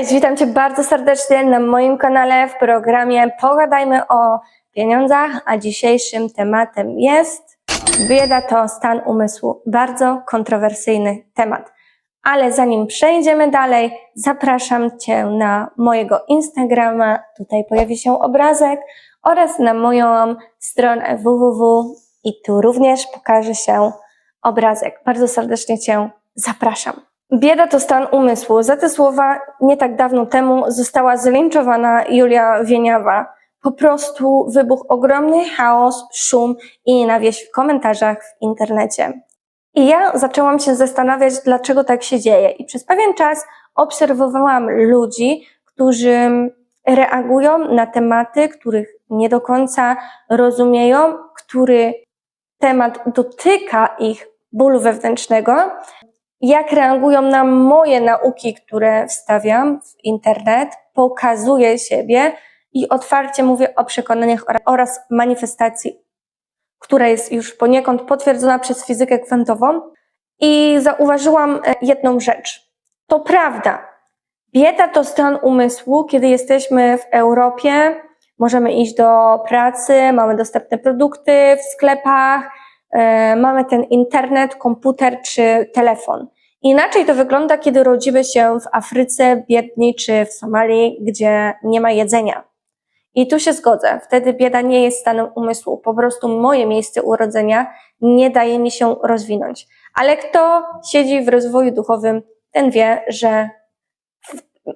Cześć, witam Cię bardzo serdecznie na moim kanale w programie Pogadajmy o pieniądzach, a dzisiejszym tematem jest bieda to stan umysłu. Bardzo kontrowersyjny temat. Ale zanim przejdziemy dalej, zapraszam Cię na mojego Instagrama, tutaj pojawi się obrazek, oraz na moją stronę www i tu również pokaże się obrazek. Bardzo serdecznie Cię zapraszam. Bieda to stan umysłu. Za te słowa nie tak dawno temu została zlinczowana Julia Wieniawa. Po prostu wybuchł ogromny chaos, szum i nienawiść w komentarzach w internecie. I ja zaczęłam się zastanawiać, dlaczego tak się dzieje. I przez pewien czas obserwowałam ludzi, którzy reagują na tematy, których nie do końca rozumieją, który temat dotyka ich bólu wewnętrznego, jak reagują na moje nauki, które wstawiam w internet, pokazuję siebie i otwarcie mówię o przekonaniach oraz manifestacji, która jest już poniekąd potwierdzona przez fizykę kwantową. I zauważyłam e, jedną rzecz. To prawda. Bieda to stan umysłu, kiedy jesteśmy w Europie, możemy iść do pracy, mamy dostępne produkty w sklepach, mamy ten internet, komputer czy telefon. Inaczej to wygląda, kiedy rodzimy się w Afryce, biedni czy w Somalii, gdzie nie ma jedzenia. I tu się zgodzę. Wtedy bieda nie jest stanem umysłu. Po prostu moje miejsce urodzenia nie daje mi się rozwinąć. Ale kto siedzi w rozwoju duchowym, ten wie, że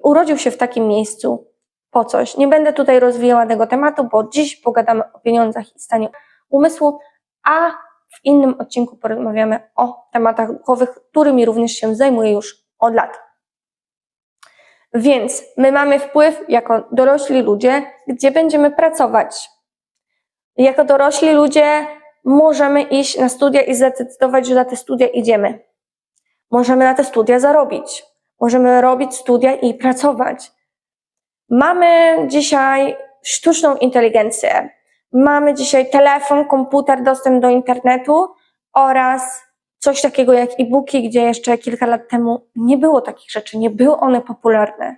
urodził się w takim miejscu po coś. Nie będę tutaj rozwijała tego tematu, bo dziś pogadamy o pieniądzach i stanie umysłu, a w innym odcinku porozmawiamy o tematach duchowych, którymi również się zajmuję już od lat. Więc my mamy wpływ jako dorośli ludzie, gdzie będziemy pracować. Jako dorośli ludzie możemy iść na studia i zdecydować, że na te studia idziemy. Możemy na te studia zarobić. Możemy robić studia i pracować. Mamy dzisiaj sztuczną inteligencję. Mamy dzisiaj telefon, komputer, dostęp do internetu oraz coś takiego jak e-booki, gdzie jeszcze kilka lat temu nie było takich rzeczy, nie były one popularne.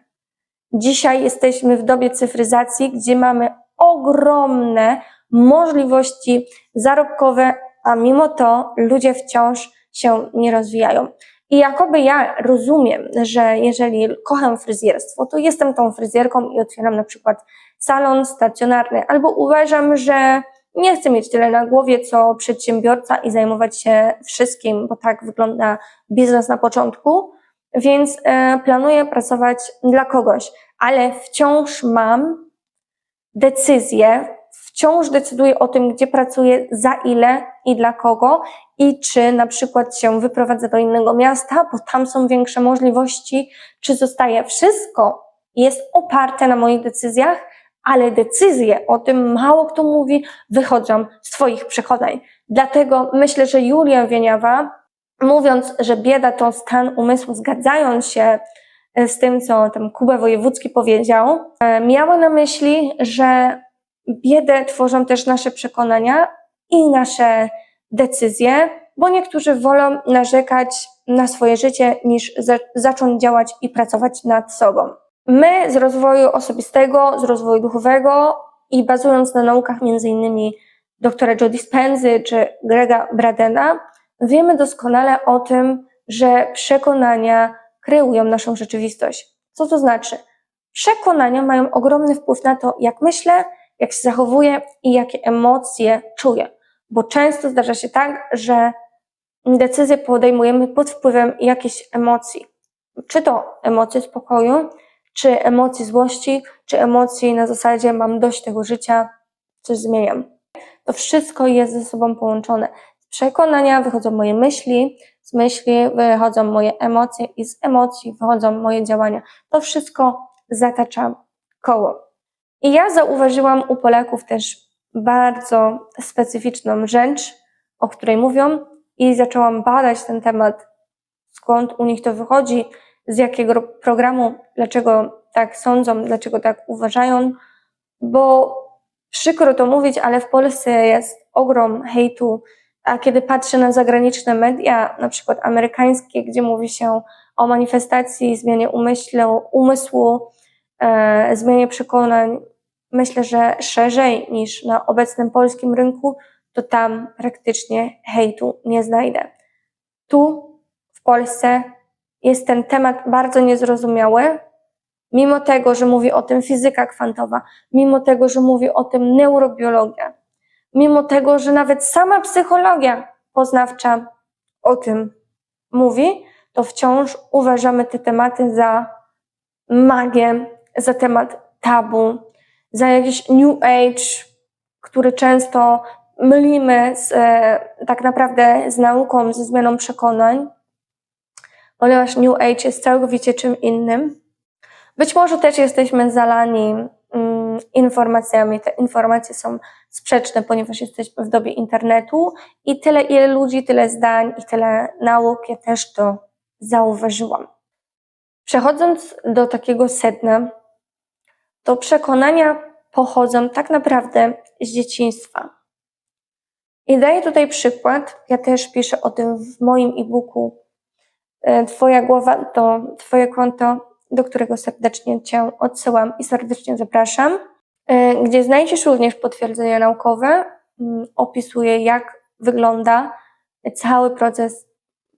Dzisiaj jesteśmy w dobie cyfryzacji, gdzie mamy ogromne możliwości zarobkowe, a mimo to ludzie wciąż się nie rozwijają. I jakoby ja rozumiem, że jeżeli kocham fryzjerstwo, to jestem tą fryzjerką i otwieram na przykład salon stacjonarny, albo uważam, że nie chcę mieć tyle na głowie, co przedsiębiorca i zajmować się wszystkim, bo tak wygląda biznes na początku, więc e, planuję pracować dla kogoś, ale wciąż mam decyzję, wciąż decyduję o tym, gdzie pracuję, za ile i dla kogo i czy na przykład się wyprowadzę do innego miasta, bo tam są większe możliwości, czy zostaje. Wszystko jest oparte na moich decyzjach, ale decyzje o tym mało kto mówi, wychodzą z Twoich przekonań. Dlatego myślę, że Julia Wieniawa, mówiąc, że bieda to stan umysłu, zgadzając się e, z tym, co tam Kuba Wojewódzki powiedział, e, miała na myśli, że biedę tworzą też nasze przekonania i nasze decyzje, bo niektórzy wolą narzekać na swoje życie niż za zacząć działać i pracować nad sobą. My z rozwoju osobistego, z rozwoju duchowego i bazując na naukach m.in. doktora Joe Dispenzy czy Grega Bradena, wiemy doskonale o tym, że przekonania kreują naszą rzeczywistość. Co to znaczy? Przekonania mają ogromny wpływ na to, jak myślę, jak się zachowuję i jakie emocje czuję. Bo często zdarza się tak, że decyzje podejmujemy pod wpływem jakichś emocji. Czy to emocje spokoju, czy emocji złości, czy emocji na zasadzie mam dość tego życia, coś zmieniam. To wszystko jest ze sobą połączone. Z przekonania wychodzą moje myśli, z myśli wychodzą moje emocje i z emocji wychodzą moje działania. To wszystko zatacza koło. I ja zauważyłam u Polaków też bardzo specyficzną rzecz, o której mówią, i zaczęłam badać ten temat, skąd u nich to wychodzi, z jakiego programu, dlaczego tak sądzą, dlaczego tak uważają, bo przykro to mówić, ale w Polsce jest ogrom hejtu, a kiedy patrzę na zagraniczne media, na przykład amerykańskie, gdzie mówi się o manifestacji, zmianie umysłu, e, zmianie przekonań, myślę, że szerzej niż na obecnym polskim rynku, to tam praktycznie hejtu nie znajdę. Tu w Polsce jest ten temat bardzo niezrozumiały, mimo tego, że mówi o tym fizyka kwantowa, mimo tego, że mówi o tym neurobiologia, mimo tego, że nawet sama psychologia poznawcza o tym mówi, to wciąż uważamy te tematy za magię, za temat tabu, za jakiś New Age, który często mylimy z, e, tak naprawdę z nauką, ze zmianą przekonań, ponieważ New Age jest całkowicie czym innym. Być może też jesteśmy zalani mm, informacjami. Te informacje są sprzeczne, ponieważ jesteśmy w dobie internetu i tyle, ile ludzi, tyle zdań i tyle nauk, ja też to zauważyłam. Przechodząc do takiego sedna, to przekonania pochodzą tak naprawdę z dzieciństwa. I daję tutaj przykład. Ja też piszę o tym w moim e-booku e, Twoja głowa to Twoje konto, do którego serdecznie Cię odsyłam i serdecznie zapraszam, e, gdzie znajdziesz również potwierdzenia naukowe. Mm, opisuję, jak wygląda cały proces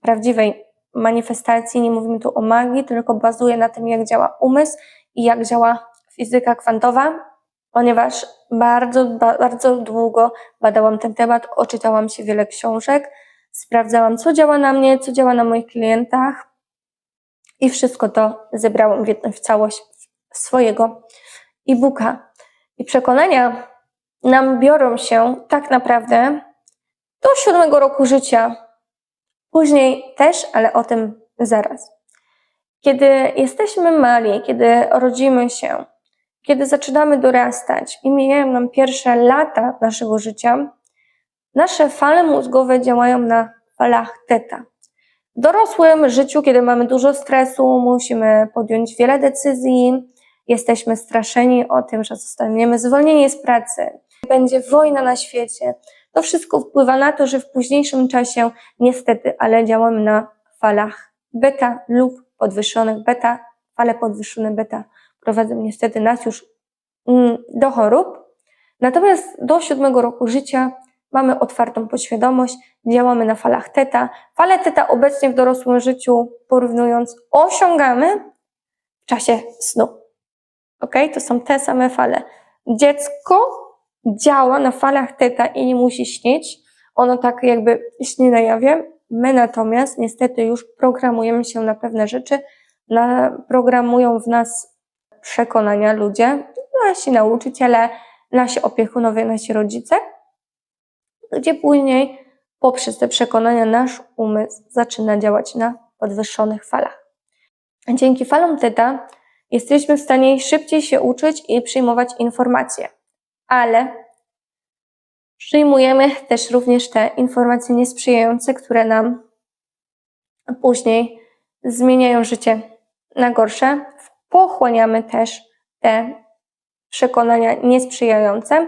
prawdziwej manifestacji. Nie mówimy tu o magii, tylko bazuje na tym, jak działa umysł i jak działa fizyka kwantowa, ponieważ bardzo, bardzo długo badałam ten temat, oczytałam się wiele książek, sprawdzałam, co działa na mnie, co działa na moich klientach i wszystko to zebrałam w w całość swojego e-booka. I przekonania nam biorą się tak naprawdę do siódmego roku życia. Później też, ale o tym zaraz. Kiedy jesteśmy mali, kiedy rodzimy się, kiedy zaczynamy dorastać i mijają nam pierwsze lata naszego życia, nasze fale mózgowe działają na falach teta. W dorosłym życiu, kiedy mamy dużo stresu, musimy podjąć wiele decyzji, jesteśmy straszeni o tym, że zostaniemy zwolnieni z pracy, będzie wojna na świecie. To wszystko wpływa na to, że w późniejszym czasie niestety, ale działamy na falach beta lub podwyższonych beta. Fale podwyższone beta prowadzą niestety nas już mm, do chorób. Natomiast do siódmego roku życia mamy otwartą podświadomość, działamy na falach teta. Fale teta obecnie w dorosłym życiu, porównując, osiągamy w czasie snu. Ok? To są te same fale. Dziecko działa na falach teta i nie musi śnić. Ono tak jakby śni na jawie. My natomiast niestety już programujemy się na pewne rzeczy, na, programują w nas przekonania ludzie, nasi nauczyciele, nasi opiekunowie, nasi rodzice, gdzie później poprzez te przekonania nasz umysł zaczyna działać na podwyższonych falach. Dzięki falom teta jesteśmy w stanie szybciej się uczyć i przyjmować informacje, ale przyjmujemy też również te informacje niesprzyjające, które nam później zmieniają życie na gorsze, pochłaniamy też te przekonania niesprzyjające.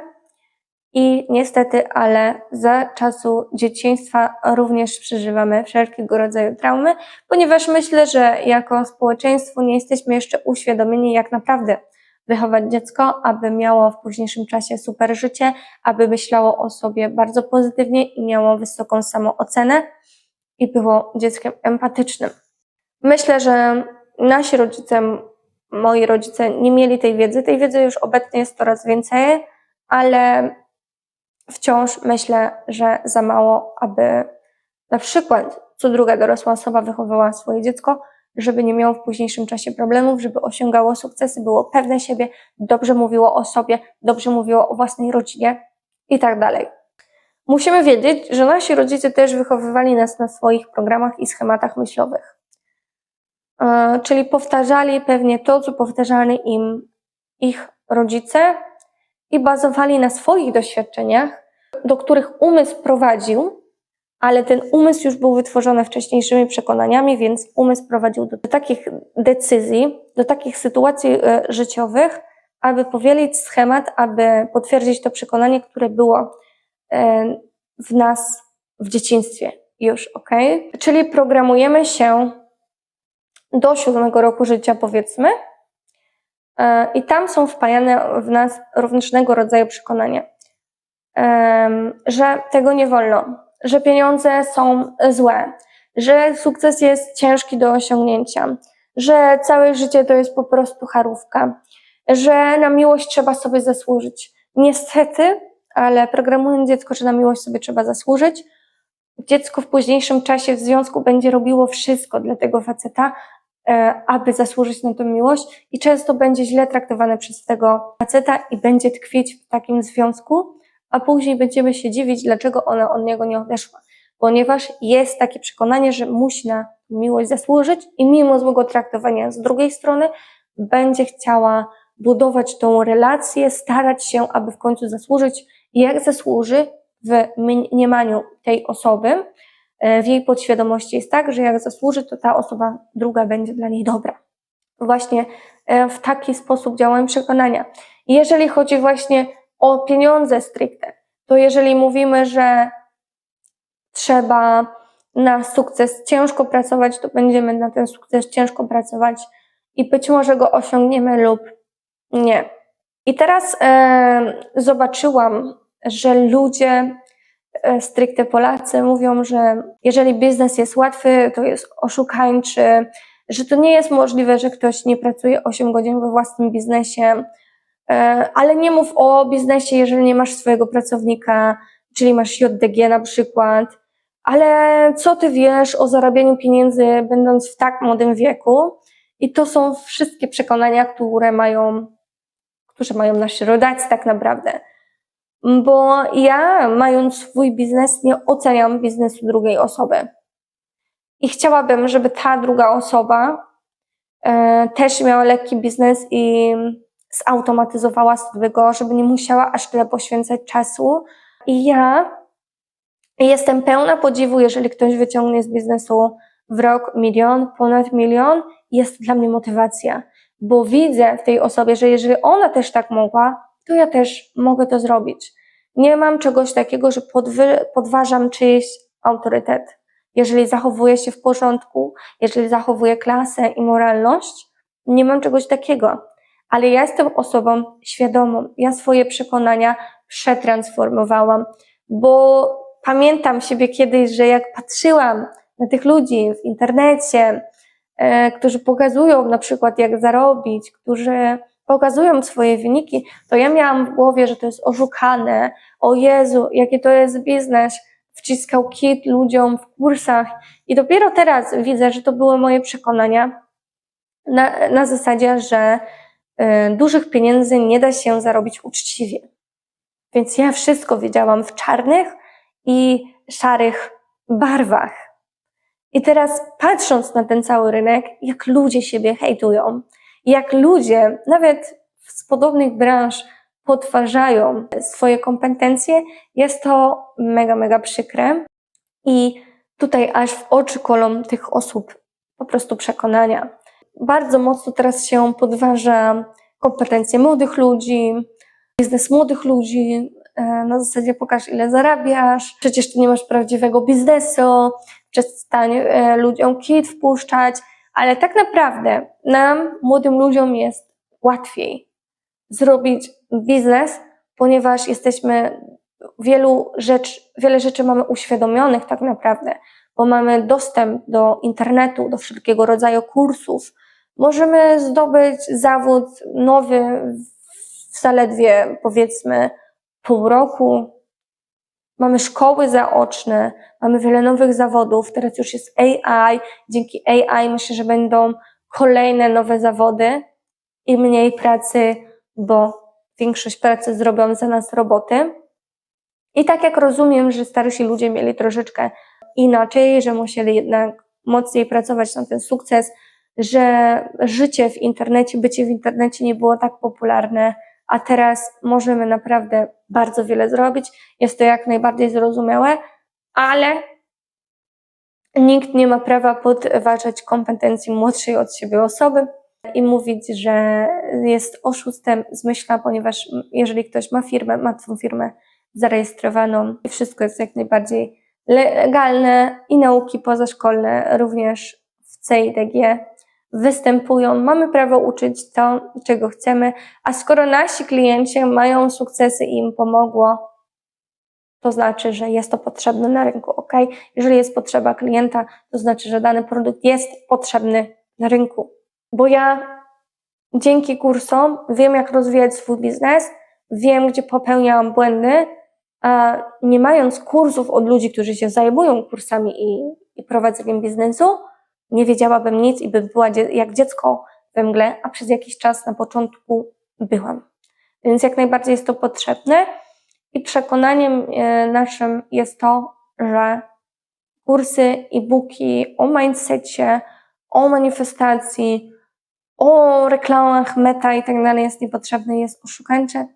I niestety, ale za czasu dzieciństwa również przeżywamy wszelkiego rodzaju traumy, ponieważ myślę, że jako społeczeństwo nie jesteśmy jeszcze uświadomieni, jak naprawdę wychować dziecko, aby miało w późniejszym czasie super życie, aby myślało o sobie bardzo pozytywnie i miało wysoką samoocenę i było dzieckiem empatycznym. Myślę, że nasi rodzice moi rodzice nie mieli tej wiedzy. Tej wiedzy już obecnie jest coraz więcej, ale wciąż myślę, że za mało, aby na przykład co druga dorosła osoba wychowywała swoje dziecko, żeby nie miało w późniejszym czasie problemów, żeby osiągało sukcesy, było pewne siebie, dobrze mówiło o sobie, dobrze mówiło o własnej rodzinie i tak dalej. Musimy wiedzieć, że nasi rodzice też wychowywali nas na swoich programach i schematach myślowych. E, czyli powtarzali pewnie to, co powtarzali im ich rodzice i bazowali na swoich doświadczeniach, do których umysł prowadził, ale ten umysł już był wytworzony wcześniejszymi przekonaniami, więc umysł prowadził do takich decyzji, do takich sytuacji e, życiowych, aby powielić schemat, aby potwierdzić to przekonanie, które było e, w nas w dzieciństwie już, ok? Czyli programujemy się do siódmego roku życia, powiedzmy. E, I tam są wpajane w nas różnego rodzaju przekonania, Em, że tego nie wolno, że pieniądze są złe, że sukces jest ciężki do osiągnięcia, że całe życie to jest po prostu charówka, że na miłość trzeba sobie zasłużyć. Niestety, ale programując dziecko, że na miłość sobie trzeba zasłużyć, dziecko w późniejszym czasie w związku będzie robiło wszystko dla tego faceta, e, aby zasłużyć na tę miłość i często będzie źle traktowane przez tego faceta i będzie tkwić w takim związku, a później będziemy się dziwić, dlaczego ona od niego nie odeszła. Ponieważ jest takie przekonanie, że musi na miłość zasłużyć i mimo złego traktowania z drugiej strony będzie chciała budować tą relację, starać się, aby w końcu zasłużyć. Jak zasłuży w mniemaniu tej osoby, e, w jej podświadomości jest tak, że jak zasłuży, to ta osoba druga będzie dla niej dobra. Właśnie e, w taki sposób działają przekonania. Jeżeli chodzi właśnie o pieniądze stricte, to jeżeli mówimy, że trzeba na sukces ciężko pracować, to będziemy na ten sukces ciężko pracować i być może go osiągniemy lub nie. I teraz e, zobaczyłam, że ludzie, e, stricte Polacy, mówią, że jeżeli biznes jest łatwy, to jest oszukańczy, że to nie jest możliwe, że ktoś nie pracuje 8 godzin we własnym biznesie, e, ale nie mów o biznesie, jeżeli nie masz swojego pracownika, czyli masz JDG na przykład, ale co ty wiesz o zarabianiu pieniędzy, będąc w tak młodym wieku? I to są wszystkie przekonania, które mają, które mają nasi rodacy tak naprawdę. Bo ja, mając swój biznes, nie oceniam biznesu drugiej osoby. I chciałabym, żeby ta druga osoba e, też miała lekki biznes i zautomatyzowała sobie go, żeby nie musiała aż tyle poświęcać czasu. I ja jestem pełna podziwu, jeżeli ktoś wyciągnie z biznesu w rok milion, ponad milion, jest dla mnie motywacja, bo widzę w tej osobie, że jeżeli ona też tak mogła, to ja też mogę to zrobić. Nie mam czegoś takiego, że podwy, podważam czyjś autorytet. Jeżeli zachowuję się w porządku, jeżeli zachowuję klasę i moralność, nie mam czegoś takiego. Ale ja jestem osobą świadomą. Ja swoje przekonania przetransformowałam, bo pamiętam siebie kiedyś, że jak patrzyłam na tych ludzi w internecie, e, którzy pokazują na przykład jak zarobić, którzy pokazują swoje wyniki, to ja miałam w głowie, że to jest oszukane. O Jezu, jaki to jest biznes. Wciskał kit ludziom w kursach. I dopiero teraz widzę, że to były moje przekonania na, na zasadzie, że y, dużych pieniędzy nie da się zarobić uczciwie. Więc ja wszystko wiedziałam w czarnych i szarych barwach. I teraz patrząc na ten cały rynek, jak ludzie siebie hejtują, jak ludzie, nawet z podobnych branż, podważają swoje kompetencje, jest to mega, mega przykre. I tutaj aż w oczy kolą tych osób po prostu przekonania. Bardzo mocno teraz się podważa kompetencje młodych ludzi, biznes młodych ludzi, e, na zasadzie pokaż ile zarabiasz, przecież ty nie masz prawdziwego biznesu, przestań e, ludziom kit wpuszczać, ale tak naprawdę nam, młodym ludziom, jest łatwiej zrobić biznes, ponieważ jesteśmy wielu rzecz, wiele rzeczy mamy uświadomionych tak naprawdę, bo mamy dostęp do internetu, do wszelkiego rodzaju kursów. Możemy zdobyć zawód nowy w zaledwie powiedzmy pół roku. Mamy szkoły zaoczne, mamy wiele nowych zawodów, teraz już jest AI. Dzięki AI myślę, że będą kolejne nowe zawody i mniej pracy, bo większość pracy zrobią za nas roboty. I tak jak rozumiem, że starsi ludzie mieli troszeczkę inaczej, że musieli jednak mocniej pracować na ten sukces, że życie w internecie, bycie w internecie nie było tak popularne, a teraz możemy naprawdę bardzo wiele zrobić. Jest to jak najbardziej zrozumiałe, ale nikt nie ma prawa podważać kompetencji młodszej od siebie osoby i mówić, że jest oszustem z myśla, ponieważ jeżeli ktoś ma firmę, ma tą firmę zarejestrowaną i wszystko jest jak najbardziej legalne i nauki pozaszkolne również w CIDG występują, mamy prawo uczyć to, czego chcemy, a skoro nasi klienci mają sukcesy i im pomogło, to znaczy, że jest to potrzebne na rynku, ok? Jeżeli jest potrzeba klienta, to znaczy, że dany produkt jest potrzebny na rynku. Bo ja dzięki kursom wiem, jak rozwijać swój biznes, wiem, gdzie popełniałam błędy, a nie mając kursów od ludzi, którzy się zajmują kursami i, i prowadzeniem biznesu, nie wiedziałabym nic i bym była jak dziecko we mgle, a przez jakiś czas na początku byłam. Więc jak najbardziej jest to potrzebne i przekonaniem e, naszym jest to, że kursy, e-booki o mindsetie, o manifestacji, o reklamach, meta i tak dalej jest niepotrzebne, jest oszukańcze.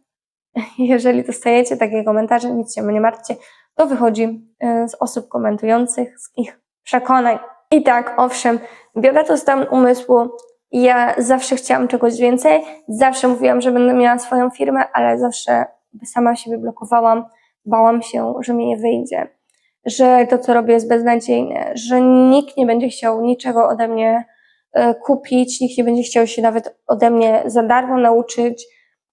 Jeżeli dostajecie takie komentarze, nic się nie martwcie, to wychodzi e, z osób komentujących, z ich przekonań. I tak, owszem, biorę to stan umysłu. Ja zawsze chciałam czegoś więcej, zawsze mówiłam, że będę miała swoją firmę, ale zawsze sama siebie blokowałam, bałam się, że mi nie wyjdzie, że to, co robię, jest beznadziejne, że nikt nie będzie chciał niczego ode mnie e, kupić, nikt nie będzie chciał się nawet ode mnie za darmo nauczyć.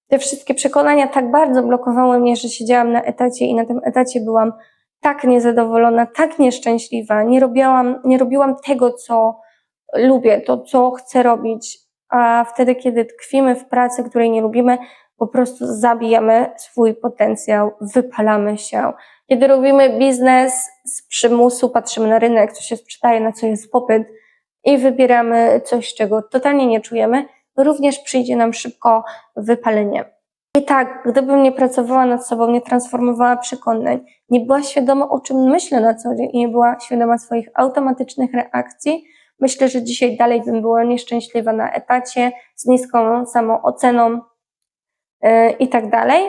Te wszystkie przekonania tak bardzo blokowały mnie, że siedziałam na etacie i na tym etacie byłam tak niezadowolona, tak nieszczęśliwa, nie robiłam, nie robiłam tego, co lubię, to, co chcę robić, a wtedy, kiedy tkwimy w pracy, której nie lubimy, po prostu zabijamy swój potencjał, wypalamy się. Kiedy robimy biznes z przymusu, patrzymy na rynek, co się sprzedaje, na co jest popyt i wybieramy coś, czego totalnie nie czujemy, również przyjdzie nam szybko wypalenie. I tak, gdybym nie pracowała nad sobą, nie transformowała przekonań, nie była świadoma, o czym myślę na co dzień i nie była świadoma swoich automatycznych reakcji, myślę, że dzisiaj dalej bym była nieszczęśliwa na etacie, z niską samooceną yy, i tak dalej.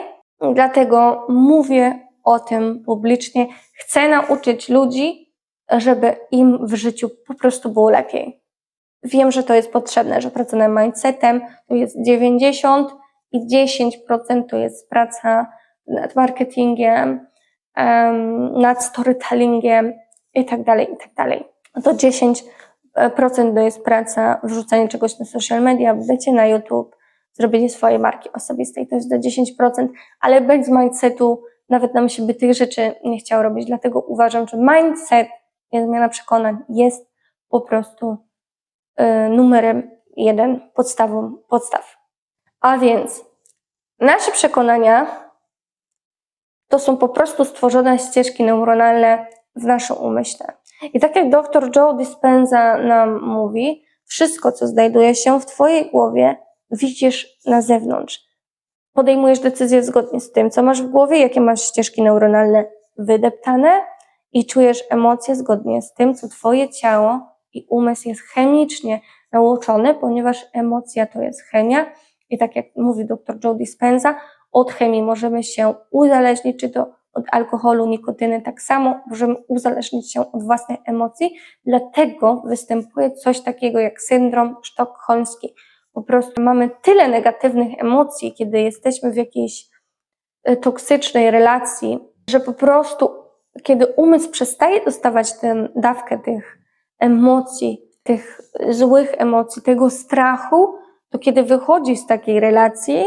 Dlatego mówię o tym publicznie. Chcę nauczyć ludzi, żeby im w życiu po prostu było lepiej. Wiem, że to jest potrzebne, że praca nad mindsetem to jest 90 i 10% to jest praca nad marketingiem, em, nad storytellingiem i tak dalej, i tak dalej. To 10% to jest praca, wrzucanie czegoś na social media, bycie na YouTube, zrobienie swojej marki osobistej, to jest do 10%, ale bez mindsetu nawet nam się by tych rzeczy nie chciało robić, dlatego uważam, że mindset, zmiana przekonań, jest po prostu y, numerem jeden, podstawą podstaw. A więc nasze przekonania to są po prostu stworzone ścieżki neuronalne w naszym umyśle. I tak jak dr Joe Dispenza nam mówi, wszystko, co znajduje się w Twojej głowie, widzisz na zewnątrz. Podejmujesz decyzje zgodnie z tym, co masz w głowie, jakie masz ścieżki neuronalne wydeptane i czujesz emocje zgodnie z tym, co Twoje ciało i umysł jest chemicznie nauczony, ponieważ emocja to jest chemia. I tak jak mówi dr Joe Dispenza, od chemii możemy się uzależnić, czy to od alkoholu, nikotyny, tak samo możemy uzależnić się od własnych emocji, dlatego występuje coś takiego jak syndrom sztokholmski. Po prostu mamy tyle negatywnych emocji, kiedy jesteśmy w jakiejś e, toksycznej relacji, że po prostu, kiedy umysł przestaje dostawać tę dawkę tych emocji, tych złych emocji, tego strachu, to kiedy wychodzi z takiej relacji,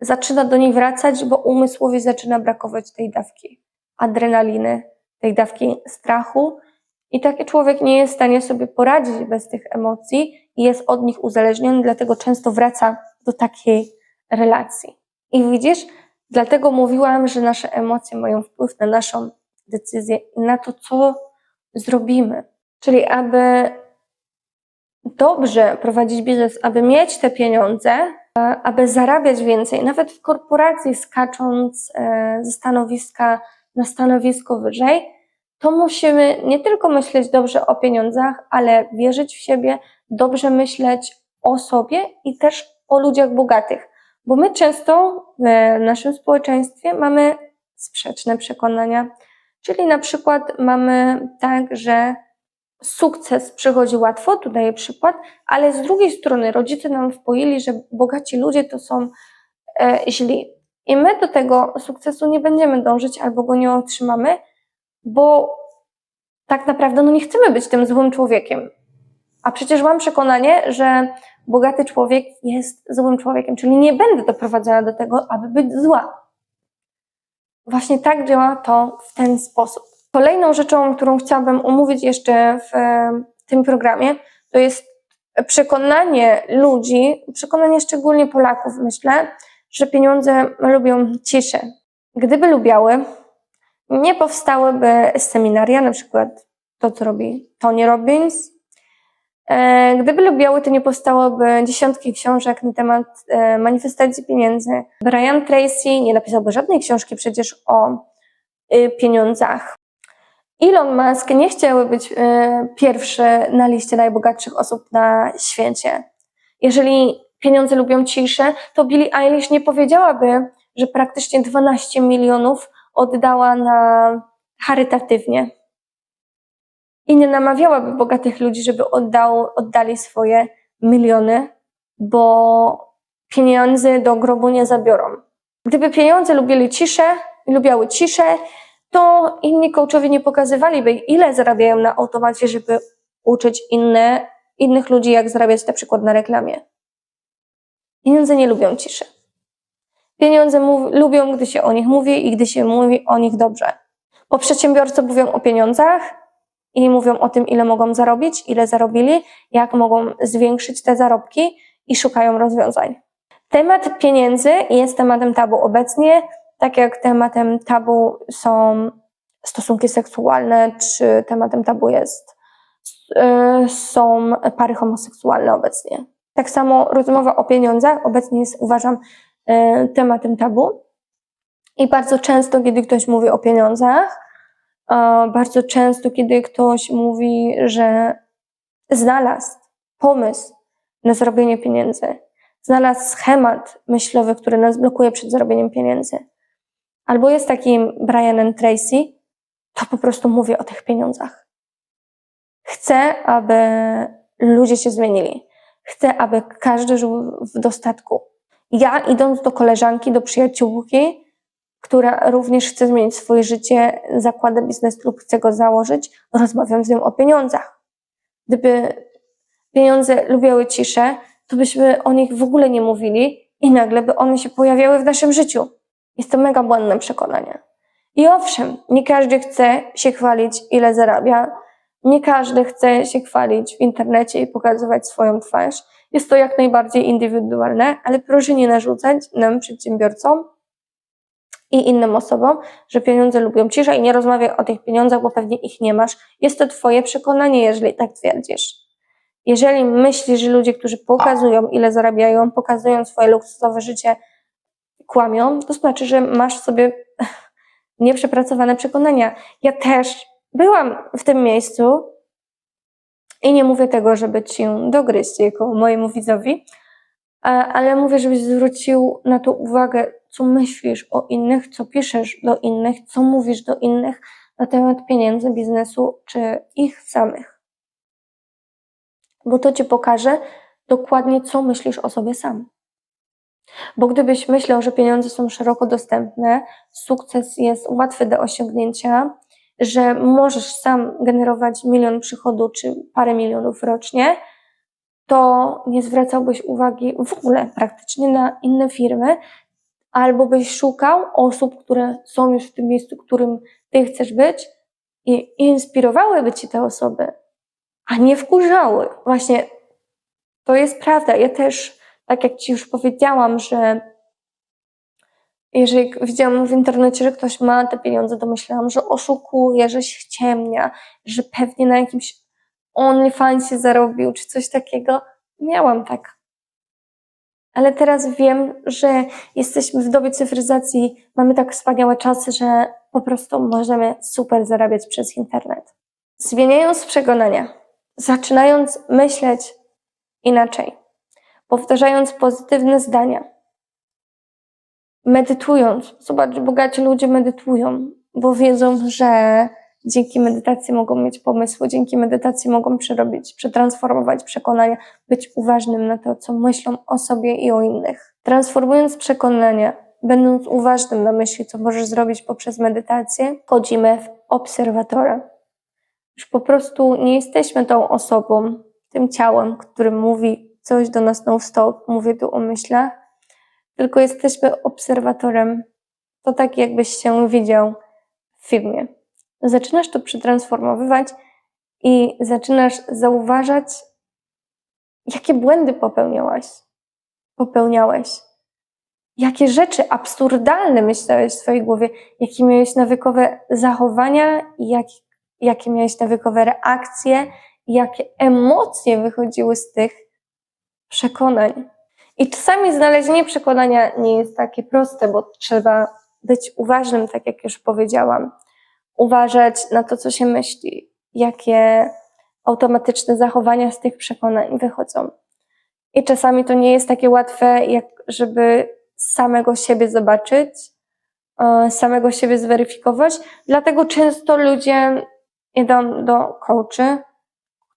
zaczyna do niej wracać, bo umysłowi zaczyna brakować tej dawki adrenaliny, tej dawki strachu. I taki człowiek nie jest w stanie sobie poradzić bez tych emocji i jest od nich uzależniony, dlatego często wraca do takiej relacji. I widzisz, dlatego mówiłam, że nasze emocje mają wpływ na naszą decyzję na to, co zrobimy. Czyli aby dobrze prowadzić biznes, aby mieć te pieniądze, e, aby zarabiać więcej, nawet w korporacji skacząc e, ze stanowiska na stanowisko wyżej, to musimy nie tylko myśleć dobrze o pieniądzach, ale wierzyć w siebie, dobrze myśleć o sobie i też o ludziach bogatych. Bo my często w naszym społeczeństwie mamy sprzeczne przekonania. Czyli na przykład mamy tak, że sukces przychodzi łatwo, tu daję przykład, ale z drugiej strony rodzice nam wpoili, że bogaci ludzie to są e, źli. I my do tego sukcesu nie będziemy dążyć albo go nie otrzymamy, bo tak naprawdę no nie chcemy być tym złym człowiekiem. A przecież mam przekonanie, że bogaty człowiek jest złym człowiekiem, czyli nie będę doprowadzona do tego, aby być zła. Właśnie tak działa to w ten sposób. Kolejną rzeczą, którą chciałabym omówić jeszcze w e, tym programie, to jest przekonanie ludzi, przekonanie szczególnie Polaków, myślę, że pieniądze lubią ciszę. Gdyby lubiały, nie powstałyby seminaria, na przykład to, co robi Tony Robbins. E, Gdyby lubiały, to nie powstałoby dziesiątki książek na temat e, manifestacji pieniędzy. Brian Tracy nie napisałby żadnej książki przecież o pieniądzach. Elon Musk nie chciałby być y, pierwszy na liście najbogatszych osób na świecie. Jeżeli pieniądze lubią ciszę, to Billie Eilish nie powiedziałaby, że praktycznie 12 milionów oddała na charytatywnie. I nie namawiałaby bogatych ludzi, żeby oddali swoje miliony, bo pieniądze do grobu nie zabiorą. Gdyby pieniądze lubili ciszę, lubiały ciszę, to inni coachowie nie pokazywaliby, ile zarabiają na automacie, żeby uczyć inne, innych ludzi, jak zarabiać na przykład na reklamie. Pieniądze nie lubią ciszy. Pieniądze lubią, gdy się o nich mówi i gdy się mówi o nich dobrze. Bo przedsiębiorcy mówią o pieniądzach i mówią o tym, ile mogą zarobić, ile zarobili, jak mogą zwiększyć te zarobki i szukają rozwiązań. Temat pieniędzy jest tematem tabu obecnie, tak jak tematem tabu są stosunki seksualne, czy tematem tabu jest, yy, są pary homoseksualne obecnie. Tak samo rozmowa o pieniądzach obecnie jest, uważam, yy, tematem tabu. I bardzo często, kiedy ktoś mówi o pieniądzach, bardzo często, kiedy ktoś mówi, że znalazł pomysł na zarobienie pieniędzy, znalazł schemat myślowy, który nas blokuje przed zarobieniem pieniędzy, albo jest takim Brianem Tracy, to po prostu mówię o tych pieniądzach. Chcę, aby ludzie się zmienili. Chcę, aby każdy żył w dostatku. Ja, idąc do koleżanki, do przyjaciółki, która również chce zmienić swoje życie, zakłada biznes lub chce go założyć, rozmawiam z nią o pieniądzach. Gdyby pieniądze lubiały ciszę, to byśmy o nich w ogóle nie mówili i nagle by one się pojawiały w naszym życiu. Jest to mega błędne przekonanie. I owszem, nie każdy chce się chwalić, ile zarabia. Nie każdy chce się chwalić w internecie i pokazywać swoją twarz. Jest to jak najbardziej indywidualne, ale proszę nie narzucać nam, przedsiębiorcom i innym osobom, że pieniądze lubią ciszę i nie rozmawiaj o tych pieniądzach, bo pewnie ich nie masz. Jest to Twoje przekonanie, jeżeli tak twierdzisz. Jeżeli myślisz, że ludzie, którzy pokazują, ile zarabiają, pokazują swoje luksusowe życie, kłamią, to znaczy, że masz w sobie nieprzepracowane przekonania. Ja też byłam w tym miejscu i nie mówię tego, żeby ci dogryźć jako mojemu widzowi, ale mówię, żebyś zwrócił na to uwagę, co myślisz o innych, co piszesz do innych, co mówisz do innych na temat pieniędzy, biznesu czy ich samych. Bo to ci pokaże dokładnie, co myślisz o sobie sam. Bo gdybyś myślał, że pieniądze są szeroko dostępne, sukces jest łatwy do osiągnięcia, że możesz sam generować milion przychodu czy parę milionów rocznie, to nie zwracałbyś uwagi w ogóle praktycznie na inne firmy, albo byś szukał osób, które są już w tym miejscu, którym ty chcesz być i inspirowałyby ci te osoby, a nie wkurzały. Właśnie to jest prawda. Ja też tak jak Ci już powiedziałam, że jeżeli widziałam w internecie, że ktoś ma te pieniądze, to myślałam, że oszukuje, że się ściemnia, że pewnie na jakimś OnlyFansie zarobił, czy coś takiego. Miałam tak. Ale teraz wiem, że jesteśmy w dobie cyfryzacji, mamy tak wspaniałe czasy, że po prostu możemy super zarabiać przez internet. Zmieniając przekonania, zaczynając myśleć inaczej, powtarzając pozytywne zdania, medytując. Zobacz, bogaci ludzie medytują, bo wiedzą, że dzięki medytacji mogą mieć pomysły, dzięki medytacji mogą przerobić, przetransformować przekonania, być uważnym na to, co myślą o sobie i o innych. Transformując przekonania, będąc uważnym na myśli, co możesz zrobić poprzez medytację, wchodzimy w obserwatora. Już po prostu nie jesteśmy tą osobą, tym ciałem, które mówi coś do nas non-stop, mówię tu o myślach, tylko jesteśmy obserwatorem. To tak, jakbyś się widział w filmie. Zaczynasz to przetransformowywać i zaczynasz zauważać, jakie błędy popełniałaś, popełniałeś, jakie rzeczy absurdalne myślałeś w swojej głowie, jakie miałeś nawykowe zachowania, jak, jakie miałeś nawykowe reakcje, jakie emocje wychodziły z tych przekonań. I czasami znalezienie przekonania nie jest takie proste, bo trzeba być uważnym, tak jak już powiedziałam. Uważać na to, co się myśli, jakie automatyczne zachowania z tych przekonań wychodzą. I czasami to nie jest takie łatwe, jak żeby samego siebie zobaczyć, e, samego siebie zweryfikować. Dlatego często ludzie idą do coachy,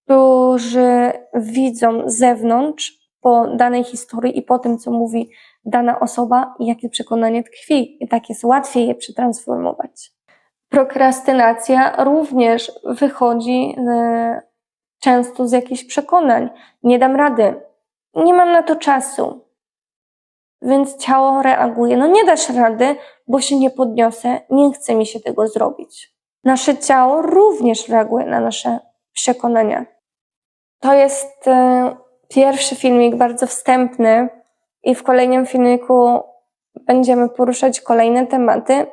którzy widzą z zewnątrz po danej historii i po tym, co mówi dana osoba, jakie przekonanie tkwi. I tak jest łatwiej je przetransformować. Prokrastynacja również wychodzi e, często z jakichś przekonań. Nie dam rady, nie mam na to czasu, więc ciało reaguje. No nie dasz rady, bo się nie podniosę, nie chce mi się tego zrobić. Nasze ciało również reaguje na nasze przekonania. To jest e, pierwszy filmik, bardzo wstępny, i w kolejnym filmiku będziemy poruszać kolejne tematy.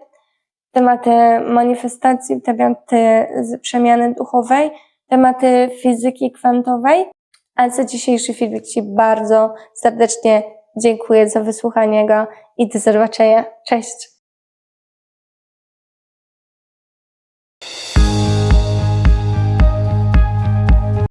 Tematy manifestacji, tematy przemiany duchowej, tematy fizyki kwantowej. A za dzisiejszy filmik Ci bardzo serdecznie dziękuję za wysłuchanie go i do zobaczenia. Cześć!